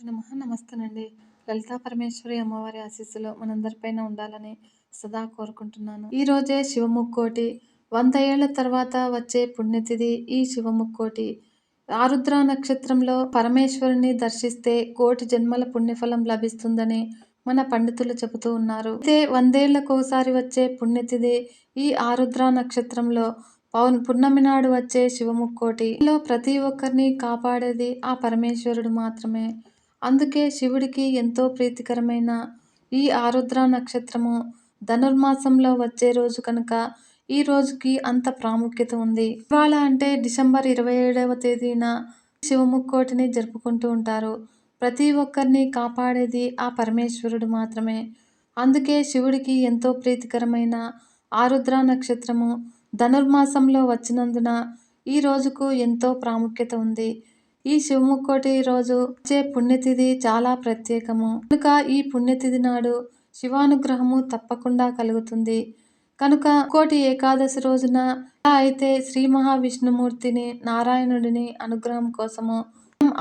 శ్రీమాత నమ. నమస్తేనండి లలితా పరమేశ్వరి అమ్మవారి ఆశీస్సులు మనందరిపైన ఉండాలని సదా కోరుకుంటున్నాను. ఈరోజే శివముక్కోటి. వంద ఏళ్ళ తర్వాత వచ్చే పుణ్యతిథి ఈ శివముక్కోటి. ఆరుద్ర నక్షత్రంలో పరమేశ్వరుని దర్శిస్తే కోటి జన్మల పుణ్యఫలం లభిస్తుందని మన పండితులు చెబుతూ ఉన్నారు. అయితే వందేళ్ళకోసారి వచ్చే పుణ్యతిథి ఈ ఆరుద్ర నక్షత్రంలో పౌన్ పున్నమి నాడు వచ్చే శివముక్కోటిలో ప్రతి ఒక్కరిని కాపాడేది ఆ పరమేశ్వరుడు మాత్రమే. అందుకే శివుడికి ఎంతో ప్రీతికరమైన ఈ ఆరుద్ర నక్షత్రము ధనుర్మాసంలో వచ్చే రోజు కనుక ఈ రోజుకి అంత ప్రాముఖ్యత ఉంది. ఇవాళ అంటే డిసెంబర్ ఇరవై ఏడవ తేదీన శివముక్కోటిని జరుపుకుంటూ ఉంటారు. ప్రతి ఒక్కరిని కాపాడేది ఆ పరమేశ్వరుడు మాత్రమే. అందుకే శివుడికి ఎంతో ప్రీతికరమైన ఆరుద్ర నక్షత్రము ధనుర్మాసంలో వచ్చినందున ఈ రోజుకు ఎంతో ప్రాముఖ్యత ఉంది. ఈ శివముక్కోటి రోజు వచ్చే పుణ్యతిథి చాలా ప్రత్యేకము. కనుక ఈ పుణ్యతిథి నాడు శివానుగ్రహము తప్పకుండా కలుగుతుంది. కనుక కోటి ఏకాదశి రోజున అయితే శ్రీ మహావిష్ణుమూర్తిని నారాయణుడిని అనుగ్రహం కోసము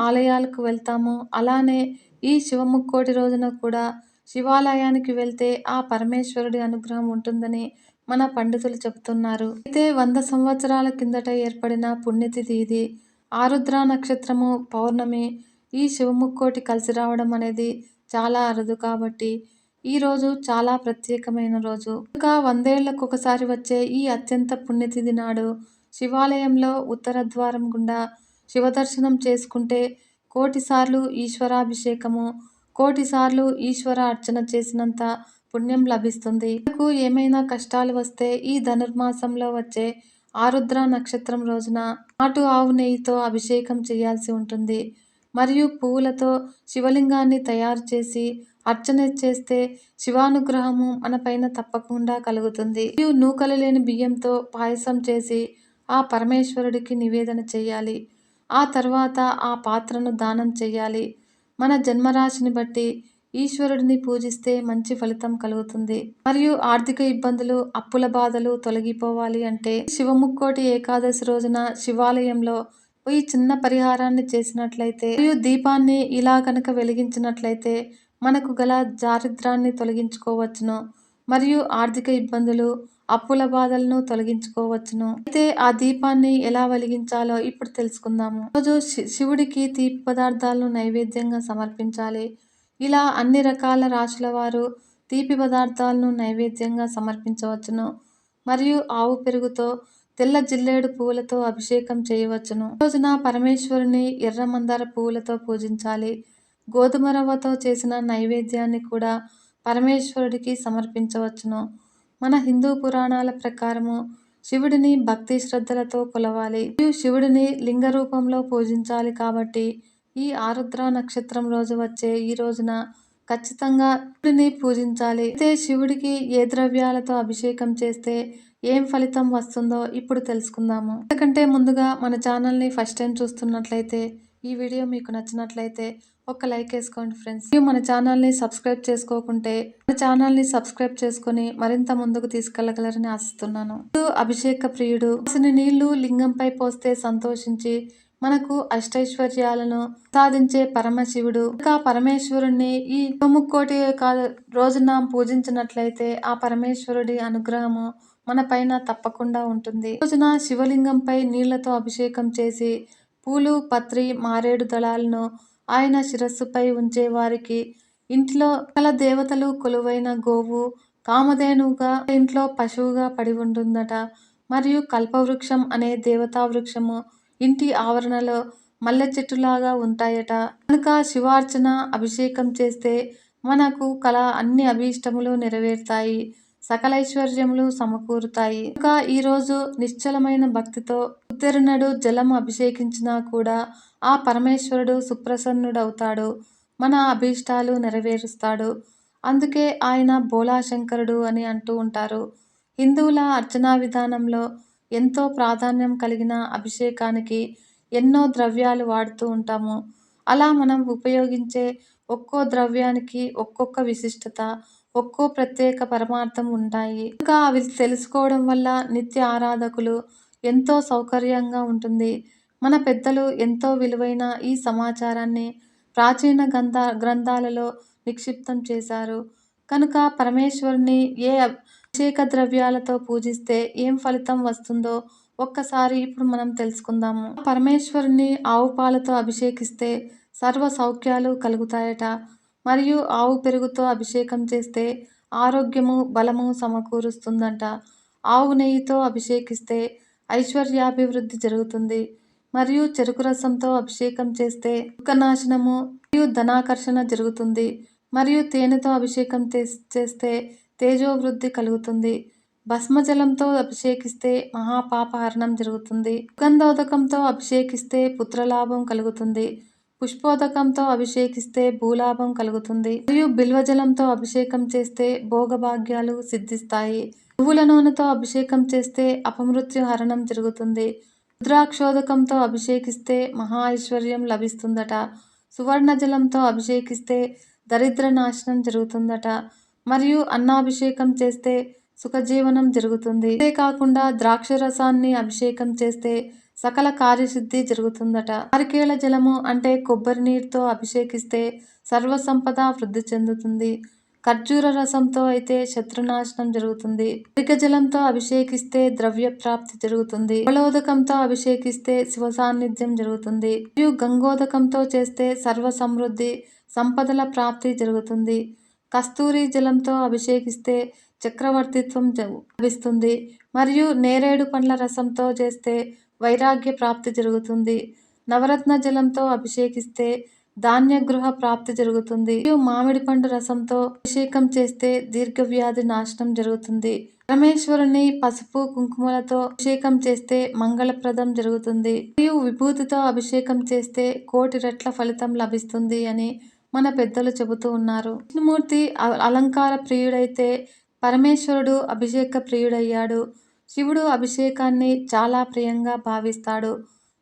ఆలయాలకు వెళ్తాము అలానే ఈ శివముక్కోటి రోజున కూడా శివాలయానికి వెళ్తే ఆ పరమేశ్వరుడి అనుగ్రహం ఉంటుందని మన పండితులు చెబుతున్నారు. అయితే వంద సంవత్సరాల కిందట ఏర్పడిన పుణ్యతిథి ఇది. ఆరుద్ర నక్షత్రము పౌర్ణమి. ఈ శివముక్కోటి కలిసి రావడం అనేది చాలా అరుదు కాబట్టి ఈ రోజు చాలా ప్రత్యేకమైన రోజు. ఇంకా వందేళ్ళకు ఒకసారి వచ్చే ఈ అత్యంత పుణ్యతిథి నాడు శివాలయంలో ఉత్తర ద్వారం గుండా శివదర్శనం చేసుకుంటే కోటిసార్లు ఈశ్వరాభిషేకము కోటిసార్లు ఈశ్వర అర్చన చేసినంత పుణ్యం లభిస్తుంది. మనకు ఏమైనా కష్టాలు వస్తే ఈ ధనుర్మాసంలో వచ్చే ఆరుద్ర నక్షత్రం రోజున నాటు ఆవు నెయ్యితో అభిషేకం చేయాల్సి ఉంటుంది. మరియు పువ్వులతో శివలింగాన్ని తయారు చేసి అర్చన చేస్తే శివానుగ్రహము మన పైన తప్పకుండా కలుగుతుంది. మరియు నూకలు లేని బియ్యంతో పాయసం చేసి ఆ పరమేశ్వరుడికి నివేదన చేయాలి. ఆ తర్వాత ఆ పాత్రను దానం చేయాలి. మన జన్మరాశిని బట్టి ఈశ్వరుడిని పూజిస్తే మంచి ఫలితం కలుగుతుంది. మరియు ఆర్థిక ఇబ్బందులు అప్పుల బాధలు తొలగిపోవాలి అంటే శివముక్కోటి ఏకాదశి రోజున శివాలయంలో ఈ చిన్న పరిహారాన్ని చేసినట్లయితే మరియు దీపాన్ని ఇలా కనుక వెలిగించినట్లయితే మనకు గల దారిద్రాన్ని తొలగించుకోవచ్చును మరియు ఆర్థిక ఇబ్బందులు అప్పుల బాధలను తొలగించుకోవచ్చును. అయితే ఆ దీపాన్ని ఎలా వెలిగించాలో ఇప్పుడు తెలుసుకుందాము. రోజు శివుడికి తీపి పదార్థాలను నైవేద్యంగా సమర్పించాలి. ఇలా అన్ని రకాల రాశుల వారు తీపి పదార్థాలను నైవేద్యంగా సమర్పించవచ్చును. మరియు ఆవు పెరుగుతో తెల్ల జిల్లేడు పువ్వులతో అభిషేకం చేయవచ్చును. రోజున పరమేశ్వరుని ఎర్ర మందార పువ్వులతో పూజించాలి. గోధుమ రవ్వతో చేసిన నైవేద్యాన్ని కూడా పరమేశ్వరుడికి సమర్పించవచ్చును. మన హిందూ పురాణాల ప్రకారము శివుడిని భక్తి శ్రద్ధలతో కొలవాలి. మరియు శివుడిని లింగ రూపంలో పూజించాలి కాబట్టి ఈ ఆరుద్ర నక్షత్రం రోజు వచ్చే ఈ రోజున ఖచ్చితంగా శివుడిని పూజించాలి. అయితే శివుడికి ఏ ద్రవ్యాలతో అభిషేకం చేస్తే ఏం ఫలితం వస్తుందో ఇప్పుడు తెలుసుకుందాము. ఎందుకంటే ముందుగా మన ఛానల్ని ఫస్ట్ టైం చూస్తున్నట్లయితే ఈ వీడియో మీకు నచ్చినట్లయితే ఒక లైక్ వేసుకోండి ఫ్రెండ్స్. మన ఛానల్ని సబ్స్క్రైబ్ చేసుకోకుంటే మన ఛానల్ని సబ్స్క్రైబ్ చేసుకుని మరింత ముందుకు తీసుకెళ్ళగలరని ఆశిస్తున్నాను. అభిషేక ప్రియుడు నీళ్ళు లింగంపై పోస్తే సంతోషించి మనకు అష్టైశ్వర్యాలను సాధించే పరమశివుడు. ఇంకా పరమేశ్వరుణ్ణి ఈ ముక్కోటి రోజున పూజించినట్లయితే ఆ పరమేశ్వరుడి అనుగ్రహము మన పైన తప్పకుండా ఉంటుంది. రోజున శివలింగంపై నీళ్ళతో అభిషేకం చేసి పూలు పత్రి మారేడు దళాలను ఆయన శిరస్సుపై ఉంచే వారికి ఇంట్లో కల దేవతలు కొలువైన గోవు కామధేనువుగా ఇంట్లో పశువుగా పడి ఉంటుందట మరియు కల్పవృక్షం అనే దేవతా వృక్షము ఇంటి ఆవరణలో మల్లె చెట్టులాగా ఉంటాయట. కనుక శివార్చన అభిషేకం చేస్తే మనకు కళ అన్ని అభీష్టములు నెరవేరుతాయి. సకలైశ్వర్యములు సమకూరుతాయి. ఇంకా ఈరోజు నిశ్చలమైన భక్తితో ఉత్తరునడు జలం అభిషేకించినా కూడా ఆ పరమేశ్వరుడు సుప్రసన్నుడవుతాడు. మన అభీష్టాలు నెరవేరుస్తాడు. అందుకే ఆయన భోళాశంకరుడు అని అంటూ ఉంటారు. హిందువుల అర్చనా విధానంలో ఎంతో ప్రాధాన్యం కలిగిన అభిషేకానికి ఎన్నో ద్రవ్యాలు వాడుతూ ఉంటాము. అలా మనం ఉపయోగించే ఒక్కో ద్రవ్యానికి ఒక్కొక్క విశిష్టత ఒక్కో ప్రత్యేక పరమార్థం ఉంటాయి. ఇంకా అవి తెలుసుకోవడం వల్ల నిత్య ఆరాధకులు ఎంతో సౌకర్యంగా ఉంటుంది. మన పెద్దలు ఎంతో విలువైన ఈ సమాచారాన్ని ప్రాచీన గ్రంథ గ్రంథాలలో నిక్షిప్తం చేశారు. కనుక పరమేశ్వరుని ఏ అభిషేక ద్రవ్యాలతో పూజిస్తే ఏం ఫలితం వస్తుందో ఒక్కసారి ఇప్పుడు మనం తెలుసుకుందాము. పరమేశ్వరుని ఆవు పాలతో అభిషేకిస్తే సర్వ సౌఖ్యాలు కలుగుతాయట. మరియు ఆవు పెరుగుతో అభిషేకం చేస్తే ఆరోగ్యము బలము సమకూరుస్తుందంట. ఆవు నెయ్యితో అభిషేకిస్తే ఐశ్వర్యాభివృద్ధి జరుగుతుంది. మరియు చెరుకు రసంతో అభిషేకం చేస్తే దుఃఖనాశనము మరియు ధనాకర్షణ జరుగుతుంది. మరియు తేనెతో అభిషేకం చేస్తే తేజోవృద్ధి కలుగుతుంది. భస్మజలంతో అభిషేకిస్తే మహాపాపహరణం జరుగుతుంది. గంధోదకంతో అభిషేకిస్తే పుత్రలాభం కలుగుతుంది. పుష్పోదకంతో అభిషేకిస్తే భూలాభం కలుగుతుంది. మరియు బిల్వజలంతో అభిషేకం చేస్తే భోగభాగ్యాలు సిద్ధిస్తాయి. నువ్వుల నూనెతో అభిషేకం చేస్తే అపమృత్యు హరణం జరుగుతుంది. రుద్రాక్షోదకంతో అభిషేకిస్తే మహా ఐశ్వర్యం లభిస్తుందట. సువర్ణ జలంతో అభిషేకిస్తే దరిద్ర నాశనం జరుగుతుందట. మరియు అన్నాభిషేకం చేస్తే సుఖజీవనం జరుగుతుంది. అంతేకాకుండా ద్రాక్ష రసాన్ని అభిషేకం చేస్తే సకల కార్యసిద్ధి జరుగుతుందట. అరికేళ జలము అంటే కొబ్బరి నీరుతో అభిషేకిస్తే సర్వసంపద వృద్ధి చెందుతుంది. ఖర్జూర రసంతో అయితే శత్రునాశనం జరుగుతుంది. అధిక జలంతో అభిషేకిస్తే ద్రవ్య ప్రాప్తి జరుగుతుంది. బలోదకంతో అభిషేకిస్తే శివ సాన్నిధ్యం జరుగుతుంది. మరియు గంగోదకంతో చేస్తే సర్వ సమృద్ధి సంపదల ప్రాప్తి జరుగుతుంది. కస్తూరి జలంతో అభిషేకిస్తే చక్రవర్తిత్వం లభిస్తుంది. మరియు నేరేడు పండ్ల రసంతో చేస్తే వైరాగ్య ప్రాప్తి జరుగుతుంది. నవరత్న జలంతో అభిషేకిస్తే ధాన్య గృహ ప్రాప్తి జరుగుతుంది. మరియు మామిడి పండు రసంతో అభిషేకం చేస్తే దీర్ఘవ్యాధి నాశనం జరుగుతుంది. పరమేశ్వరుని పసుపు కుంకుమలతో అభిషేకం చేస్తే మంగళప్రదం జరుగుతుంది. మరియు విభూతితో అభిషేకం చేస్తే కోటి రెట్ల ఫలితం లభిస్తుంది అని మన పెద్దలు చెబుతూ ఉన్నారు. విష్ణుమూర్తి అలంకార ప్రియుడైతే పరమేశ్వరుడు అభిషేక ప్రియుడయ్యాడు. శివుడు అభిషేకాన్ని చాలా ప్రియంగా భావిస్తాడు.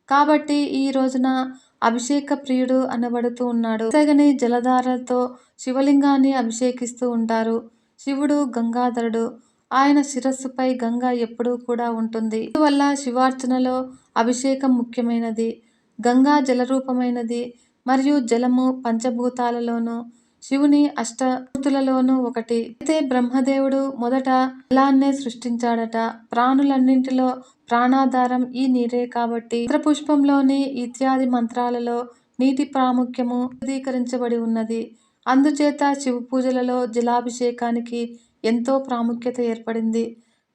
కాబట్టి ఈ రోజున అభిషేక ప్రియుడు అనబడుతూ ఉన్నాడు. తగని జలధారలతో శివలింగాన్ని అభిషేకిస్తూ ఉంటారు. శివుడు గంగాధరుడు. ఆయన శిరస్సుపై గంగ ఎప్పుడూ కూడా ఉంటుంది. అందువల్ల శివార్చనలో అభిషేకం ముఖ్యమైనది. గంగా జలరూపమైనది. మరియు జలము పంచభూతాలలోనూ శివుని అష్టమూర్తులలోనూ ఒకటి. అయితే బ్రహ్మదేవుడు మొదట జలాన్నే సృష్టించాడట. ప్రాణులన్నింటిలో ప్రాణాధారం ఈ నీరే కాబట్టి పుష్పంలోని ఇత్యాది మంత్రాలలో నీటి ప్రాముఖ్యము ధృవీకరించబడి ఉన్నది. అందుచేత శివ పూజలలో జలాభిషేకానికి ఎంతో ప్రాముఖ్యత ఏర్పడింది.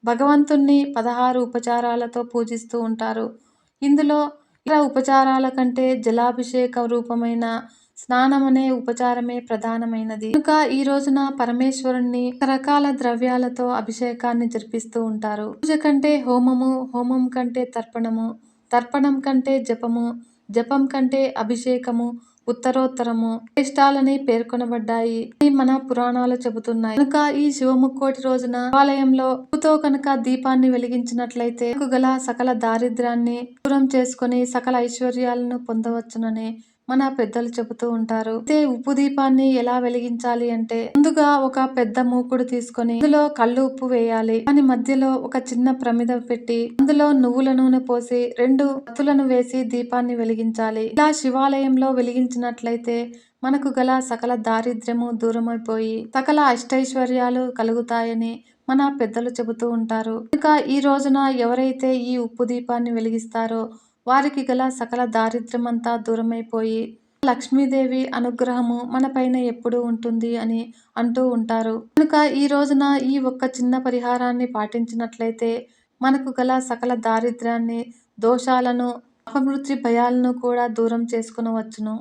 భగవంతుణ్ణి పదహారు ఉపచారాలతో పూజిస్తూ ఉంటారు. ఇందులో ఇతర ఉపచారాల కంటే జలాభిషేక రూపమైన స్నానం అనే ఉపచారమే ప్రధానమైనది. కనుక ఈ రోజున పరమేశ్వరుణ్ణి రకరకాల ద్రవ్యాలతో అభిషేకాన్ని జరిపిస్తూ ఉంటారు. పూజ కంటే హోమము హోమం కంటే తర్పణము తర్పణం కంటే జపము జపం కంటే అభిషేకము ఉత్తరోత్తరము. ఇష్టాలని పేర్కొనబడ్డాయి. మన పురాణాలు చెబుతున్నాయి. కనుక ఈ శివముక్కోటి రోజున ఆలయంలో పూతో కనుక దీపాన్ని వెలిగించినట్లయితే గల సకల దారిద్రాన్ని దూరం చేసుకుని సకల ఐశ్వర్యాలను పొందవచ్చునని మన పెద్దలు చెబుతూ ఉంటారు. అయితే ఉప్పు దీపాన్ని ఎలా వెలిగించాలి అంటే ముందుగా ఒక పెద్ద మూకుడు తీసుకొని అందులో కళ్ళు ఉప్పు వేయాలి. దాని మధ్యలో ఒక చిన్న ప్రమిద పెట్టి అందులో నువ్వుల నూనె పోసి రెండు వత్తులను వేసి దీపాన్ని వెలిగించాలి. ఇలా శివాలయంలో వెలిగించినట్లయితే మనకు గల సకల దారిద్ర్యము దూరమైపోయి సకల అష్టైశ్వర్యాలు కలుగుతాయని మన పెద్దలు చెబుతూ ఉంటారు. ఇంకా ఈ రోజున ఎవరైతే ఈ ఉప్పు దీపాన్ని వెలిగిస్తారో వారికి గల సకల దారిద్ర్యమంతా దూరమైపోయి లక్ష్మీదేవి అనుగ్రహము మన పైన ఎప్పుడు ఉంటుంది అని అంటూ ఉంటారు. కనుక ఈ రోజున ఈ ఒక్క చిన్న పరిహారాన్ని పాటించినట్లయితే మనకు గల సకల దారిద్ర్యాన్ని దోషాలను అపమృత్యు భయాలను కూడా దూరం చేసుకునవచ్చును.